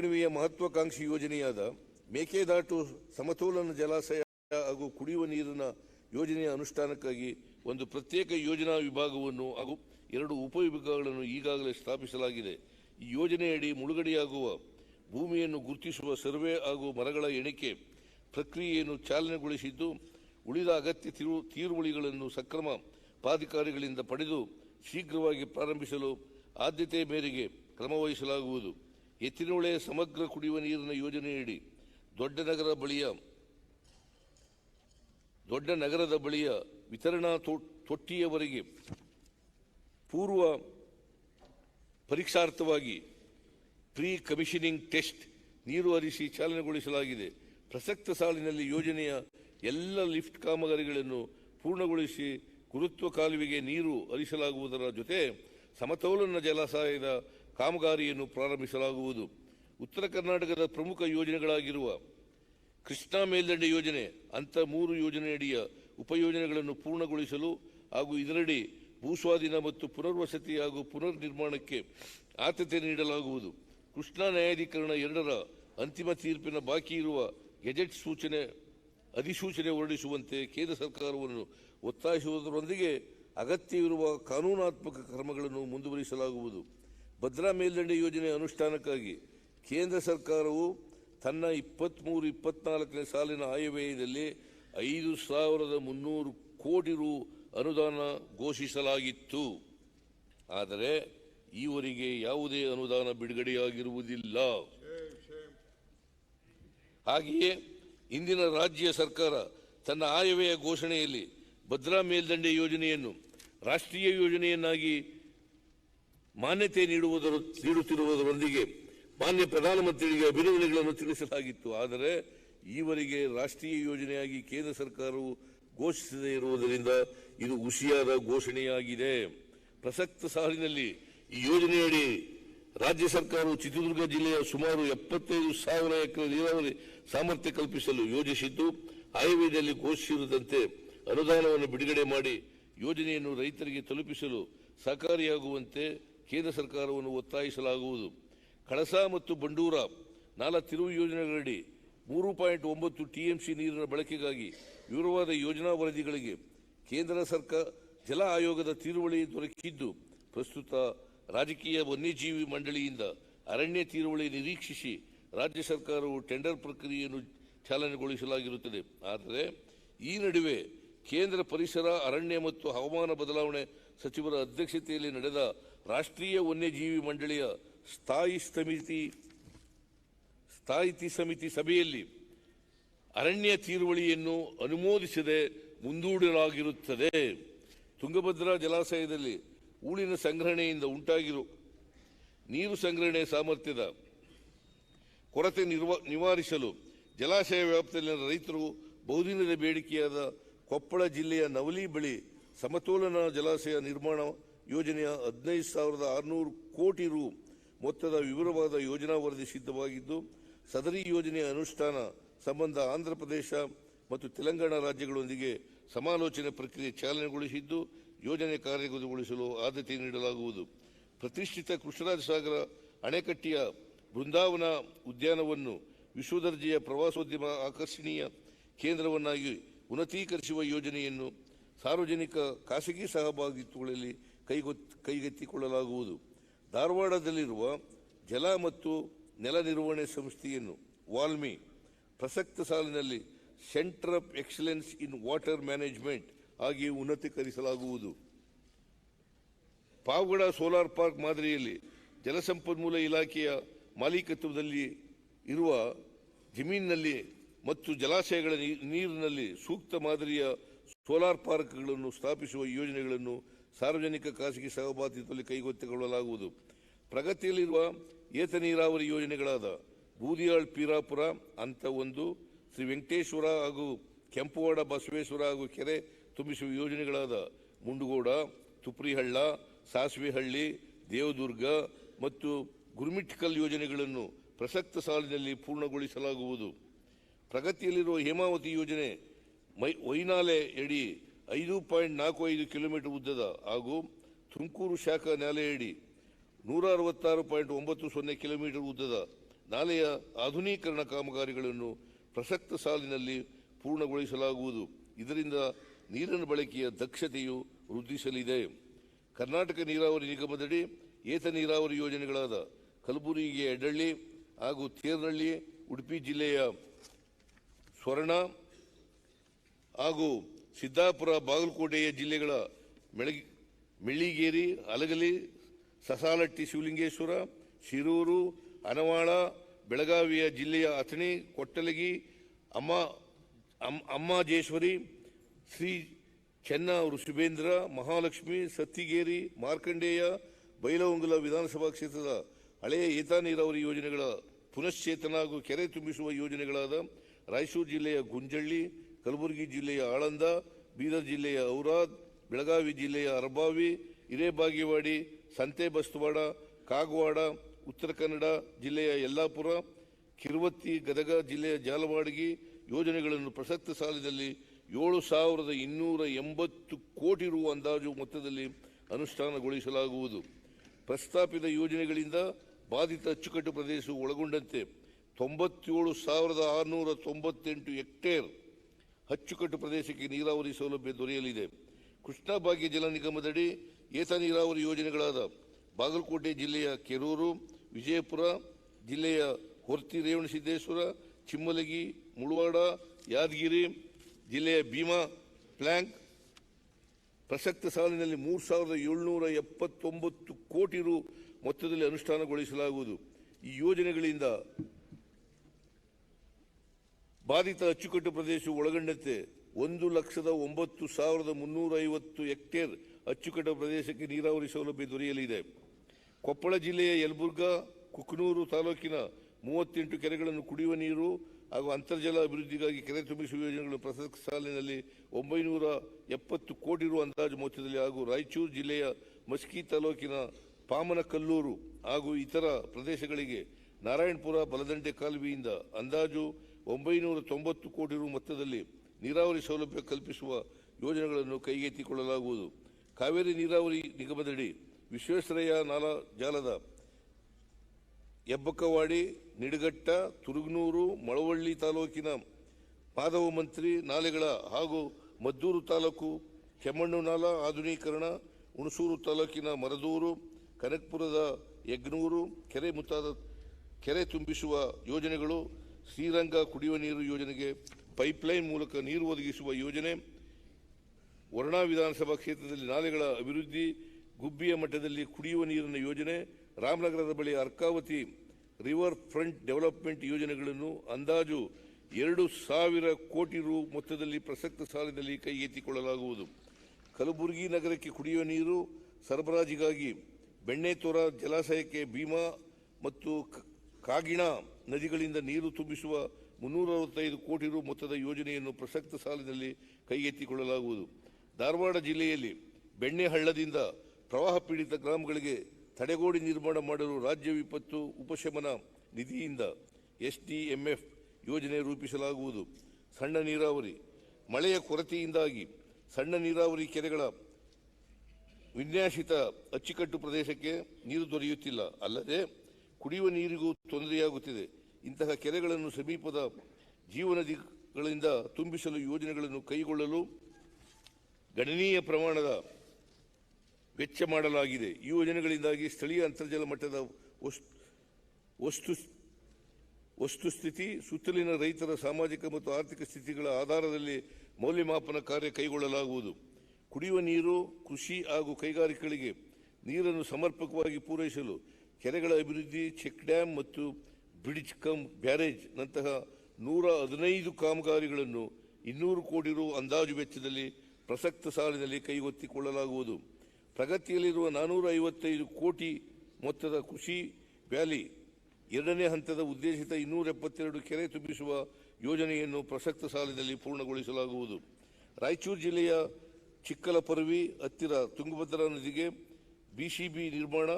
ಕಣಿವೆಯ ಮಹತ್ವಾಕಾಂಕ್ಷಿ ಯೋಜನೆಯಾದ ಮೇಕೆದಾಟು ಸಮತೋಲನ ಜಲಾಶಯ ಹಾಗೂ ಕುಡಿಯುವ ನೀರಿನ ಯೋಜನೆಯ ಅನುಷ್ಠಾನಕ್ಕಾಗಿ ಒಂದು ಪ್ರತ್ಯೇಕ ಯೋಜನಾ ವಿಭಾಗವನ್ನು ಹಾಗೂ ಎರಡು ಉಪವಿಭಾಗಗಳನ್ನು ಈಗಾಗಲೇ ಸ್ಥಾಪಿಸಲಾಗಿದೆ. ಈ ಯೋಜನೆಯಡಿ ಮುಳುಗಡೆಯಾಗುವ ಭೂಮಿಯನ್ನು ಗುರುತಿಸುವ ಸರ್ವೆ ಹಾಗೂ ಮರಗಳ ಎಣಿಕೆ ಪ್ರಕ್ರಿಯೆಯನ್ನು ಚಾಲನೆಗೊಳಿಸಿದ್ದು, ಉಳಿದ ಅಗತ್ಯ ತಿರು, ತೀರುವಳಿಗಳನ್ನು ಸಕ್ರಮ ಪಾಧಿಕಾರಿಗಳಿಂದ ಪಡೆದು ಶೀಘ್ರವಾಗಿ ಪ್ರಾರಂಭಿಸಲು ಆದ್ಯತೆ ಮೇರೆಗೆ ಕ್ರಮವಹಿಸಲಾಗುವುದು. ಎತ್ತಿನಹೊಳೆ ಸಮಗ್ರ ಕುಡಿಯುವ ನೀರಿನ ಯೋಜನೆಯಡಿ ದೊಡ್ಡ ನಗರ ಬಳಿಯ, ದೊಡ್ಡ ನಗರದ ಬಳಿಯ ವಿತರಣಾ ತೊಟ್ಟಿಯವರೆಗೆ ಪೂರ್ವ ಪರೀಕ್ಷಾರ್ಥವಾಗಿ ಪ್ರೀ ಕಮಿಷನಿಂಗ್ ಟೆಸ್ಟ್ ನೀರು ಹರಿಸಿ ಚಾಲನೆಗೊಳಿಸಲಾಗಿದೆ. ಪ್ರಸಕ್ತ ಸಾಲಿನಲ್ಲಿ ಯೋಜನೆಯ ಎಲ್ಲ ಲಿಫ್ಟ್ ಕಾಮಗಾರಿಗಳನ್ನು ಪೂರ್ಣಗೊಳಿಸಿ ಗುರುತ್ವ ಕಾಲುವೆಗೆ ನೀರು ಹರಿಸಲಾಗುವುದರ ಜೊತೆ ಸಮತೋಲನ ಜಲಾಶಯದ ಕಾಮಗಾರಿಯನ್ನು ಪ್ರಾರಂಭಿಸಲಾಗುವುದು. ಉತ್ತರ ಕರ್ನಾಟಕದ ಪ್ರಮುಖ ಯೋಜನೆಗಳಾಗಿರುವ ಕೃಷ್ಣಾ ಮೇಲ್ದಂಡೆ ಯೋಜನೆ, ಅಂತ ಮೂರು ಯೋಜನೆಯಡಿಯ ಉಪಯೋಜನೆಗಳನ್ನು ಪೂರ್ಣಗೊಳಿಸಲು ಹಾಗೂ ಇದರಡಿ ಭೂಸ್ವಾಧೀನ ಮತ್ತು ಪುನರ್ವಸತಿ ಹಾಗೂ ಪುನರ್ ನಿರ್ಮಾಣಕ್ಕೆ ಆದ್ಯತೆ ನೀಡಲಾಗುವುದು. ಕೃಷ್ಣಾ ನ್ಯಾಯಾಧೀಕರಣ ಎರಡರ ಅಂತಿಮ ತೀರ್ಪಿನ ಬಾಕಿ ಇರುವ ಗೆಜೆಟ್ ಸೂಚನೆ, ಅಧಿಸೂಚನೆ ಹೊರಡಿಸುವಂತೆ ಕೇಂದ್ರ ಸರ್ಕಾರವನ್ನು ಒತ್ತಾಯಿಸುವುದರೊಂದಿಗೆ ಅಗತ್ಯವಿರುವ ಕಾನೂನಾತ್ಮಕ ಕ್ರಮಗಳನ್ನು ಮುಂದುವರಿಸಲಾಗುವುದು. ಭದ್ರಾ ಮೇಲ್ದಂಡೆ ಯೋಜನೆ ಅನುಷ್ಠಾನಕ್ಕಾಗಿ ಕೇಂದ್ರ ಸರ್ಕಾರವು ತನ್ನ ಇಪ್ಪತ್ತ್ಮೂರು ಇಪ್ಪತ್ನಾಲ್ಕನೇ ಸಾಲಿನ ಆಯವ್ಯಯದಲ್ಲಿ ಐದು ಸಾವಿರದ ಮುನ್ನೂರು ಕೋಟಿ ರು ಅನುದಾನ ಘೋಷಿಸಲಾಗಿತ್ತು. ಆದರೆ ಈವರೆಗೆ ಯಾವುದೇ ಅನುದಾನ ಬಿಡುಗಡೆಯಾಗಿರುವುದಿಲ್ಲ. ಹಾಗೆಯೇ ಇಂದಿನ ರಾಜ್ಯ ಸರ್ಕಾರ ತನ್ನ ಆಯವ್ಯಯ ಘೋಷಣೆಯಲ್ಲಿ ಭದ್ರಾ ಮೇಲ್ದಂಡೆ ಯೋಜನೆಯನ್ನು ರಾಷ್ಟ್ರೀಯ ಯೋಜನೆಯನ್ನಾಗಿ ಮಾನ್ಯತೆ ನೀಡುವುದರ, ನೀಡುತ್ತಿರುವುದರೊಂದಿಗೆ ಮಾನ್ಯ ಪ್ರಧಾನಮಂತ್ರಿಗೆ ಅಭಿನಂದನೆಗಳನ್ನು ತಿಳಿಸಲಾಗಿತ್ತು. ಆದರೆ ಈವರೆಗೆ ರಾಷ್ಟ್ರೀಯ ಯೋಜನೆಯಾಗಿ ಕೇಂದ್ರ ಸರ್ಕಾರವು ಘೋಷಿಸದೇ ಇರುವುದರಿಂದ ಇದು ಹುಸಿಯಾದ ಘೋಷಣೆಯಾಗಿದೆ. ಪ್ರಸಕ್ತ ಸಾಲಿನಲ್ಲಿ ಈ ಯೋಜನೆಯಡಿ ರಾಜ್ಯ ಸರ್ಕಾರವು ಚಿತ್ರದುರ್ಗ ಜಿಲ್ಲೆಯ ಸುಮಾರು ಎಪ್ಪತ್ತೈದು ಸಾವಿರ ಎಕರೆ ನೀರಾವರಿ ಸಾಮರ್ಥ್ಯ ಕಲ್ಪಿಸಲು ಯೋಜಿಸಿದ್ದು ಆಯುರ್ವೇದದಲ್ಲಿ ಘೋಷಿಸಿರುವಂತೆ ಅನುದಾನವನ್ನು ಬಿಡುಗಡೆ ಮಾಡಿ ಯೋಜನೆಯನ್ನು ರೈತರಿಗೆ ತಲುಪಿಸಲು ಸಹಕಾರಿಯಾಗುವಂತೆ ಕೇಂದ್ರ ಸರ್ಕಾರವನ್ನು ಒತ್ತಾಯಿಸಲಾಗುವುದು. ಕಳಸಾ ಮತ್ತು ಬಂಡೂರ ನಾಲ ತಿರುವು ಯೋಜನೆಗಳಡಿ ಮೂರು ಪಾಯಿಂಟ್ ಒಂಬತ್ತು ಟಿಎಂಸಿ ನೀರಿನ ಬಳಕೆಗಾಗಿ ವಿವರವಾದ ಯೋಜನಾ ವರದಿಗಳಿಗೆ ಕೇಂದ್ರ ಸರ್ಕಾರ ಜಲ ಆಯೋಗದ ತೀರುವಳಿ ದೊರಕಿದ್ದು, ಪ್ರಸ್ತುತ ರಾಜಕೀಯ ವನ್ಯಜೀವಿ ಮಂಡಳಿಯಿಂದ ಅರಣ್ಯ ತೀರುವಳಿ ನಿರೀಕ್ಷಿಸಿ ರಾಜ್ಯ ಸರ್ಕಾರವು ಟೆಂಡರ್ ಪ್ರಕ್ರಿಯೆಯನ್ನು ಚಾಲನೆಗೊಳಿಸಲಾಗಿರುತ್ತದೆ. ಆದರೆ, ಈ ನಡುವೆ ಕೇಂದ್ರ ಪರಿಸರ, ಅರಣ್ಯ ಮತ್ತು ಹವಾಮಾನ ಬದಲಾವಣೆ ಸಚಿವರ ಅಧ್ಯಕ್ಷತೆಯಲ್ಲಿ ನಡೆದ ರಾಷ್ಟ್ರೀಯ ವನ್ಯಜೀವಿ ಮಂಡಳಿಯ ಸ್ಥಾಯಿ ಸಮಿತಿ, ಸ್ಥಾಯಿತಿ ಸಮಿತಿ ಸಭೆಯಲ್ಲಿ ಅರಣ್ಯ ತೀರುವಳಿಯನ್ನು ಅನುಮೋದಿಸದೆ ಮುಂದೂಡಲಾಗಿರುತ್ತದೆ. ತುಂಗಭದ್ರಾ ಜಲಾಶಯದಲ್ಲಿ ಊಳಿನ ಸಂಗ್ರಹಣೆಯಿಂದ ಉಂಟಾಗಿರುವ ನೀರು ಸಂಗ್ರಹಣೆ ಸಾಮರ್ಥ್ಯದ ಕೊರತೆ ನಿರ್ವ, ನಿವಾರಿಸಲು ಜಲಾಶಯ ವ್ಯಾಪ್ತಿಯಲ್ಲಿನ ರೈತರು ಬಹುದಿನದ ಬೇಡಿಕೆಯಾದ ಕೊಪ್ಪಳ ಜಿಲ್ಲೆಯ ನವಲಿ ಬಳಿ ಸಮತೋಲನ ಜಲಾಶಯ ನಿರ್ಮಾಣ ಯೋಜನೆಯ ಹದಿನೈದು ಸಾವಿರದ ಆರುನೂರು ಕೋಟಿ ರು ಮೊತ್ತದ ವಿವರವಾದ ಯೋಜನಾ ವರದಿ ಸಿದ್ಧವಾಗಿದ್ದು, ಸದರಿ ಯೋಜನೆಯ ಅನುಷ್ಠಾನ ಸಂಬಂಧ ಆಂಧ್ರಪ್ರದೇಶ ಮತ್ತು ತೆಲಂಗಾಣ ರಾಜ್ಯಗಳೊಂದಿಗೆ ಸಮಾಲೋಚನೆ ಪ್ರಕ್ರಿಯೆ ಚಾಲನೆಗೊಳಿಸಿದ್ದು, ಯೋಜನೆ ಕಾರ್ಯಗತಗೊಳಿಸಲು ಆದ್ಯತೆ ನೀಡಲಾಗುವುದು. ಪ್ರತಿಷ್ಠಿತ ಕೃಷ್ಣರಾಜ ಸಾಗರ ಅಣೆಕಟ್ಟೆಯ ಬೃಂದಾವನ ಉದ್ಯಾನವನ್ನು ವಿಶ್ವದರ್ಜೆಯ ಪ್ರವಾಸೋದ್ಯಮ ಆಕರ್ಷಣೀಯ ಕೇಂದ್ರವನ್ನಾಗಿ ಉನ್ನತೀಕರಿಸುವ ಯೋಜನೆಯನ್ನು ಸಾರ್ವಜನಿಕ ಖಾಸಗಿ ಸಹಭಾಗಿತ್ವಗಳಲ್ಲಿ ಕೈಗೊತ್, ಕೈಗೆತ್ತಿಕೊಳ್ಳಲಾಗುವುದು. ಧಾರವಾಡದಲ್ಲಿರುವ ಜಲ ಮತ್ತು ನೆಲ ನಿರ್ವಹಣೆ ಸಂಸ್ಥೆಯನ್ನು ವಾಲ್ಮಿ ಪ್ರಸಕ್ತ ಸಾಲಿನಲ್ಲಿ centre of excellence in water management ಆಗಿ ಉನ್ನತೀಕರಿಸಲಾಗುವುದು. ಪಾವಗಡ ಸೋಲಾರ್ ಪಾರ್ಕ್ ಮಾದರಿಯಲ್ಲಿ ಜಲಸಂಪನ್ಮೂಲ ಇಲಾಖೆಯ ಮಾಲೀಕತ್ವದಲ್ಲಿ ಇರುವ ಜಮೀನಿನಲ್ಲಿ ಮತ್ತು ಜಲಾಶಯಗಳ ನೀರಿನಲ್ಲಿ ಸೂಕ್ತ ಮಾದರಿಯ ಸೋಲಾರ್ ಪಾರ್ಕ್ಗಳನ್ನು ಸ್ಥಾಪಿಸುವ ಯೋಜನೆಗಳನ್ನು ಸಾರ್ವಜನಿಕ ಖಾಸಗಿ ಸಹಭಾಗಿತ್ವದಲ್ಲಿ ಕೈಗೊತ್ತಿಕೊಳ್ಳಲಾಗುವುದು. ಪ್ರಗತಿಯಲ್ಲಿರುವ ಏತ ನೀರಾವರಿ ಯೋಜನೆಗಳಾದ ಬೂದಿಯಾಳ್ ಪೀರಾಪುರ, ಅಂತ ಒಂದು, ಶ್ರೀ ವೆಂಕಟೇಶ್ವರ ಹಾಗೂ ಕೆಂಪುವಾಡ ಬಸವೇಶ್ವರ ಹಾಗೂ ಕೆರೆ ತುಂಬಿಸುವ ಯೋಜನೆಗಳಾದ ಮುಂಡುಗೋಡ, ತುಪ್ರಿಹಳ್ಳ, ಸಾಸಿವೆಹಳ್ಳಿ, ದೇವದುರ್ಗ ಮತ್ತು ಗುರುಮಿಟ್ಕಲ್ ಯೋಜನೆಗಳನ್ನು ಪ್ರಸಕ್ತ ಸಾಲಿನಲ್ಲಿ ಪೂರ್ಣಗೊಳಿಸಲಾಗುವುದು. ಪ್ರಗತಿಯಲ್ಲಿರುವ ಹೇಮಾವತಿ ಯೋಜನೆ ಮೈ ವೈನಾಲೆ ಎಡಿ ಐದು ಪಾಯಿಂಟ್ ನಾಲ್ಕು ಐದು ಕಿಲೋಮೀಟರ್ ಉದ್ದದ ಹಾಗೂ ತುಮಕೂರು ಶಾಖಾ ನಾಲೆಯಡಿ ನೂರ ಅರವತ್ತಾರು ಪಾಯಿಂಟ್ ಒಂಬತ್ತು ಸೊನ್ನೆ ಕಿಲೋಮೀಟರ್ ಉದ್ದದ ನಾಲೆಯ ಆಧುನೀಕರಣ ಕಾಮಗಾರಿಗಳನ್ನು ಪ್ರಸಕ್ತ ಸಾಲಿನಲ್ಲಿ ಪೂರ್ಣಗೊಳಿಸಲಾಗುವುದು. ಇದರಿಂದ ನೀರಿನ ಬಳಕೆಯ ದಕ್ಷತೆಯು ವೃದ್ಧಿಸಲಿದೆ. ಕರ್ನಾಟಕ ನೀರಾವರಿ ನಿಗಮದಡಿ ಏತ ನೀರಾವರಿ ಯೋಜನೆಗಳಾದ ಕಲಬುರಗಿಗೆ ಎಡಳ್ಳಿ ಹಾಗೂ ತೇರ್ನಳ್ಳಿ, ಉಡುಪಿ ಜಿಲ್ಲೆಯ ಸ್ವರ್ಣ ಹಾಗೂ ಸಿದ್ದಾಪುರ, ಬಾಗಲಕೋಟೆಯ ಜಿಲ್ಲೆಗಳ ಮೆಳಗಿ, ಮೆಳ್ಳಿಗೇರಿ, ಅಲಗಲಿ, ಸಸಾಲಟ್ಟಿ, ಶಿವಲಿಂಗೇಶ್ವರ, ಶಿರೂರು, ಅನವಾಳ, ಬೆಳಗಾವಿಯ ಜಿಲ್ಲೆಯ ಅಥಣಿ, ಕೊಟ್ಟಲಗಿ, ಅಮ್ಮ ಅಮ್- ಅಮ್ಮಾಜೇಶ್ವರಿ, ಶ್ರೀ ಚೆನ್ನ ಋಷಭೇಂದ್ರ ಮಹಾಲಕ್ಷ್ಮಿ, ಸತ್ತಿಗೇರಿ, ಮಾರ್ಕಂಡೇಯ, ಬೈಲಹೊಂಗಲ ವಿಧಾನಸಭಾ ಕ್ಷೇತ್ರದ ಹಳೆಯ ಏತ ನೀರಾವರಿ ಯೋಜನೆಗಳ ಪುನಶ್ಚೇತನ ಹಾಗೂ ಕೆರೆ ತುಂಬಿಸುವ ಯೋಜನೆಗಳಾದ ರಾಯಚೂರು ಜಿಲ್ಲೆಯ ಗುಂಜಳ್ಳಿ ಕಲಬುರಗಿ ಜಿಲ್ಲೆಯ ಆಳಂದ, ಬೀದರ್ ಜಿಲ್ಲೆಯ ಔರಾದ್, ಬೆಳಗಾವಿ ಜಿಲ್ಲೆಯ ಅರಬಾವಿ, ಹಿರೇಬಾಗೇವಾಡಿ, ಸಂತೆ ಬಸ್ತವಾಡ ಕಾಗವಾಡ, ಉತ್ತರ ಕನ್ನಡ ಜಿಲ್ಲೆಯ ಯಲ್ಲಾಪುರ, ಕಿರುವತ್ತಿ, ಗದಗ ಜಿಲ್ಲೆಯ ಜಾಲವಾಡಗಿ ಯೋಜನೆಗಳನ್ನು ಪ್ರಸಕ್ತ ಸಾಲಿನಲ್ಲಿ ಏಳು ಸಾವಿರದ ಇನ್ನೂರ ಎಂಬತ್ತು ಕೋಟಿ ರು ಅಂದಾಜು ಮೊತ್ತದಲ್ಲಿ ಅನುಷ್ಠಾನಗೊಳಿಸಲಾಗುವುದು. ಪ್ರಸ್ತಾಪಿತ ಯೋಜನೆಗಳಿಂದ ಬಾಧಿತ ಅಚ್ಚುಕಟ್ಟು ಪ್ರದೇಶವು ಒಳಗೊಂಡಂತೆ ತೊಂಬತ್ತೇಳು ಸಾವಿರದ ಆರುನೂರ ತೊಂಬತ್ತೆಂಟು ಹೆಕ್ಟೇರ್ ಅಚ್ಚುಕಟ್ಟು ಪ್ರದೇಶಕ್ಕೆ ನೀರಾವರಿ ಸೌಲಭ್ಯ ದೊರೆಯಲಿದೆ. ಕೃಷ್ಣಾ ಭಾಗ್ಯ ಜಲ ನಿಗಮದಡಿ ಏತ ನೀರಾವರಿ ಯೋಜನೆಗಳಾದ ಬಾಗಲಕೋಟೆ ಜಿಲ್ಲೆಯ ಕೆರೂರು, ವಿಜಯಪುರ ಜಿಲ್ಲೆಯ ಹೊರ್ತಿ ರೇವಣಸಿದ್ದೇಶ್ವರ, ಚಿಮ್ಮಲಗಿ, ಮುಳವಾಡ, ಯಾದಗಿರಿ ಜಿಲ್ಲೆಯ ಭೀಮಾ ಪ್ಲ್ಯಾಂಕ್ ಪ್ರಸಕ್ತ ಸಾಲಿನಲ್ಲಿ ಮೂರು ಸಾವಿರದ ಏಳ್ನೂರ ಎಪ್ಪತ್ತೊಂಬತ್ತು ಕೋಟಿ ರು ಮೊತ್ತದಲ್ಲಿ ಅನುಷ್ಠಾನಗೊಳಿಸಲಾಗುವುದು. ಈ ಯೋಜನೆಗಳಿಂದ ಬಾಧಿತ ಅಚ್ಚುಕಟ್ಟು ಪ್ರದೇಶವು ಒಳಗೊಂಡಂತೆ ಒಂದು ಲಕ್ಷದ ಒಂಬತ್ತು ಸಾವಿರದ ಮುನ್ನೂರ ಐವತ್ತು ಹೆಕ್ಟೇರ್ ಅಚ್ಚುಕಟ್ಟು ಪ್ರದೇಶಕ್ಕೆ ನೀರಾವರಿ ಸೌಲಭ್ಯ ದೊರೆಯಲಿದೆ. ಕೊಪ್ಪಳ ಜಿಲ್ಲೆಯ ಯಲಬುರ್ಗಾ, ಕುಕ್ನೂರು ತಾಲೂಕಿನ ಮೂವತ್ತೆಂಟು ಕೆರೆಗಳನ್ನು ಕುಡಿಯುವ ನೀರು ಹಾಗೂ ಅಂತರ್ಜಲ ಅಭಿವೃದ್ಧಿಗಾಗಿ ಕೆರೆ ತುಂಬಿಸುವ ಯೋಜನೆಗಳು ಪ್ರಸಕ್ತ ಸಾಲಿನಲ್ಲಿ ಒಂಬೈನೂರ ಎಪ್ಪತ್ತು ಕೋಟಿ ರು ಅಂದಾಜು ಮೊತ್ತದಲ್ಲಿ ಹಾಗೂ ರಾಯಚೂರು ಜಿಲ್ಲೆಯ ಮಸ್ಕಿ ತಾಲೂಕಿನ ಪಾಮನಕಲ್ಲೂರು ಹಾಗೂ ಇತರ ಪ್ರದೇಶಗಳಿಗೆ ನಾರಾಯಣಪುರ ಬಲದಂಡೆ ಕಾಲುವೆಯಿಂದ ಅಂದಾಜು ಒಂಬೈನೂರ ತೊಂಬತ್ತು ಕೋಟಿ ರು ಮೊತ್ತದಲ್ಲಿ ನೀರಾವರಿ ಸೌಲಭ್ಯ ಕಲ್ಪಿಸುವ ಯೋಜನೆಗಳನ್ನು ಕೈಗೆತ್ತಿಕೊಳ್ಳಲಾಗುವುದು. ಕಾವೇರಿ ನೀರಾವರಿ ನಿಗಮದಡಿ ವಿಶ್ವೇಶ್ವರಯ್ಯ ನಾಲಾ ಜಾಲದ ಹೆಬ್ಬಕ್ಕವಾಡಿ ನಿಡಘಟ್ಟ ತುರುಗ್ನೂರು, ಮಳವಳ್ಳಿ ತಾಲೂಕಿನ ಮಾಧವ ಮಂತ್ರಿ ನಾಲೆಗಳ ಹಾಗೂ ಮದ್ದೂರು ತಾಲೂಕು, ಕೆಮ್ಮಣ್ಣು ನಾಲ ಆಧುನೀಕರಣ, ಹುಣಸೂರು ತಾಲೂಕಿನ ಮರದೂರು, ಕನಕಪುರದ ಯಗ್ನೂರು, ಕೆರೆ ಮುಂತಾದ ಕೆರೆ ತುಂಬಿಸುವ ಯೋಜನೆಗಳು ಶ್ರೀರಂಗ ಕುಡಿಯುವ ನೀರು ಯೋಜನೆಗೆ ಪೈಪ್ಲೈನ್ ಮೂಲಕ ನೀರು ಒದಗಿಸುವ ಯೋಜನೆ, ವರ್ಣಾ ವಿಧಾನಸಭಾ ಕ್ಷೇತ್ರದಲ್ಲಿ ನಾಲೆಗಳ ಅಭಿವೃದ್ಧಿ, ಗುಬ್ಬಿಯ ಮಟ್ಟದಲ್ಲಿ ಕುಡಿಯುವ ನೀರಿನ ಯೋಜನೆ, ರಾಮನಗರದ ಬಳಿ ಅರ್ಕಾವತಿ ರಿವರ್ ಫ್ರಂಟ್ ಡೆವಲಪ್ಮೆಂಟ್ ಯೋಜನೆಗಳನ್ನು ಅಂದಾಜು ಎರಡು ಸಾವಿರ ಕೋಟಿ ರು ಮೊತ್ತದಲ್ಲಿ ಪ್ರಸಕ್ತ ಸಾಲಿನಲ್ಲಿ ಕೈಗೆತ್ತಿಕೊಳ್ಳಲಾಗುವುದು ಕಲಬುರಗಿ ನಗರಕ್ಕೆ ಕುಡಿಯುವ ನೀರು, ಸರಬರಾಜಿಗಾಗಿ ಬೆಣ್ಣೆತೋರ ಜಲಾಶಯಕ್ಕೆ ಭೀಮಾ ಮತ್ತು ಕಾಗಿಣ ನದಿಗಳಿಂದ ನೀರು ತುಂಬಿಸುವ ಮುನ್ನೂರ ಅರವತ್ತೈದು ಕೋಟಿ ರು ಮೊತ್ತದ ಯೋಜನೆಯನ್ನು ಪ್ರಸಕ್ತ ಸಾಲಿನಲ್ಲಿ ಕೈಗೆತ್ತಿಕೊಳ್ಳಲಾಗುವುದು. ಧಾರವಾಡ ಜಿಲ್ಲೆಯಲ್ಲಿ ಬೆಣ್ಣೆಹಳ್ಳದಿಂದ ಪ್ರವಾಹ ಪೀಡಿತ ಗ್ರಾಮಗಳಿಗೆ ತಡೆಗೋಡೆ ನಿರ್ಮಾಣ ಮಾಡಲು ರಾಜ್ಯ ವಿಪತ್ತು ಉಪಶಮನ ನಿಧಿಯಿಂದ ಎಸ್ಡಿಎಂಎಫ್ ಯೋಜನೆ ರೂಪಿಸಲಾಗುವುದು. ಸಣ್ಣ ನೀರಾವರಿ, ಮಳೆಯ ಕೊರತೆಯಿಂದಾಗಿ ಸಣ್ಣ ನೀರಾವರಿ ಕೆರೆಗಳ ವಿನ್ಯಾಸಿತ ಅಚ್ಚುಕಟ್ಟು ಪ್ರದೇಶಕ್ಕೆ ನೀರು ದೊರೆಯುತ್ತಿಲ್ಲ. ಅಲ್ಲದೆ ಕುಡಿಯುವ ನೀರಿಗೂ ತೊಂದರೆಯಾಗುತ್ತಿದೆ. ಇಂತಹ ಕೆರೆಗಳನ್ನು ಸಮೀಪದ ಜೀವನದಿಗಳಿಂದ ತುಂಬಿಸಲು ಯೋಜನೆಗಳನ್ನು ಕೈಗೊಳ್ಳಲು ಗಣನೀಯ ಪ್ರಮಾಣದ ವೆಚ್ಚ ಮಾಡಲಾಗಿದೆ. ಈ ಯೋಜನೆಗಳಿಂದಾಗಿ ಸ್ಥಳೀಯ ಅಂತರ್ಜಲ ಮಟ್ಟದ ವಸ್ತು ವಸ್ತು, ವಸ್ತುಸ್ಥಿತಿ, ಸುತ್ತಲಿನ ರೈತರ ಸಾಮಾಜಿಕ ಮತ್ತು ಆರ್ಥಿಕ ಸ್ಥಿತಿಗಳ ಆಧಾರದಲ್ಲಿ ಮೌಲ್ಯಮಾಪನ ಕಾರ್ಯ ಕೈಗೊಳ್ಳಲಾಗುವುದು. ಕುಡಿಯುವ ನೀರು, ಕೃಷಿ ಹಾಗೂ ಕೈಗಾರಿಕೆಗಳಿಗೆ ನೀರನ್ನು ಸಮರ್ಪಕವಾಗಿ ಪೂರೈಸಲು ಕೆರೆಗಳ ಅಭಿವೃದ್ಧಿ, ಚೆಕ್ ಡ್ಯಾಮ್ ಮತ್ತು ಬ್ರಿಡ್ಜ್ ಕಮ್ ಬ್ಯಾರೇಜ್ ನಂತಹ ನೂರ ಹದಿನೈದು ಕಾಮಗಾರಿಗಳನ್ನು ಇನ್ನೂರು ಕೋಟಿ ರು ಅಂದಾಜು ವೆಚ್ಚದಲ್ಲಿ ಪ್ರಸಕ್ತ ಸಾಲಿನಲ್ಲಿ ಕೈಗೊತ್ತಿಕೊಳ್ಳಲಾಗುವುದು. ಪ್ರಗತಿಯಲ್ಲಿರುವ ನಾನೂರ ಐವತ್ತೈದು ಕೋಟಿ ಮೊತ್ತದ ಕೃಷಿ ವ್ಯಾಲಿ ಎರಡನೇ ಹಂತದ ಉದ್ದೇಶಿತ ಇನ್ನೂರ ಎಪ್ಪತ್ತೆರಡು ಕೆರೆ ತುಂಬಿಸುವ ಯೋಜನೆಯನ್ನು ಪ್ರಸಕ್ತ ಸಾಲಿನಲ್ಲಿ ಪೂರ್ಣಗೊಳಿಸಲಾಗುವುದು. ರಾಯಚೂರು ಜಿಲ್ಲೆಯ ಚಿಕ್ಕಲಪರವಿ ಹತ್ತಿರ ತುಂಗಭದ್ರಾ ನದಿಗೆ ಬಿಸಿಬಿ ನಿರ್ಮಾಣ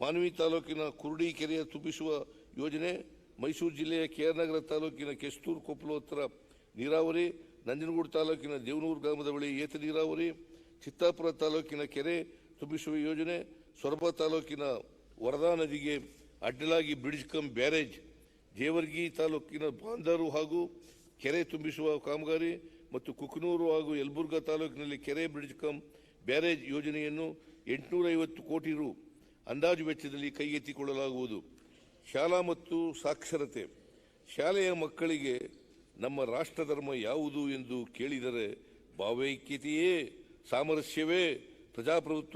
ಮಾನ್ವಿ ತಾಲೂಕಿನ ಕುರುಡಿ ಕೆರೆಯ ತುಂಬಿಸುವ ಯೋಜನೆ, ಮೈಸೂರು ಜಿಲ್ಲೆಯ ಕೆಆರ್ ನಗರ ತಾಲೂಕಿನ ಕೆಸ್ತೂರು ಕೊಪ್ಪಲು ಹತ್ತಿರ ನೀರಾವರಿ, ನಂಜನಗೂಡು ತಾಲೂಕಿನ ದೇವನೂರು ಗ್ರಾಮದ ಬಳಿ ಏತ ನೀರಾವರಿ, ಚಿತ್ತಾಪುರ ತಾಲೂಕಿನ ಕೆರೆ ತುಂಬಿಸುವ ಯೋಜನೆ, ಸೊರಬ ತಾಲೂಕಿನ ವರದಾ ನದಿಗೆ ಅಡ್ಡಲಾಗಿ ಬ್ರಿಡ್ಜ್ ಕಮ್ ಬ್ಯಾರೇಜ್, ಜೇವರ್ಗಿ ತಾಲೂಕಿನ ಬಾಂದರು ಹಾಗೂ ಕೆರೆ ತುಂಬಿಸುವ ಕಾಮಗಾರಿ ಮತ್ತು ಕುಕನೂರು ಹಾಗೂ ಯಲಬುರ್ಗಾ ತಾಲೂಕಿನಲ್ಲಿ ಕೆರೆ ಬ್ರಿಡ್ಜ್ ಕಮ್ ಬ್ಯಾರೇಜ್ ಯೋಜನೆಯನ್ನು ಎಂಟುನೂರೈವತ್ತು ಕೋಟಿ ರು ಅಂದಾಜು ವೆಚ್ಚದಲ್ಲಿ ಕೈಗೆತ್ತಿಕೊಳ್ಳಲಾಗುವುದು. ಶಾಲಾ ಮತ್ತು ಸಾಕ್ಷರತೆ. ಶಾಲೆಯ ಮಕ್ಕಳಿಗೆ ನಮ್ಮ ರಾಷ್ಟ್ರಧರ್ಮ ಯಾವುದು ಎಂದು ಕೇಳಿದರೆ ಭಾವೈಕ್ಯತೆಯೇ, ಸಾಮರಸ್ಯವೇ, ಪ್ರಜಾಪ್ರಭುತ್ವ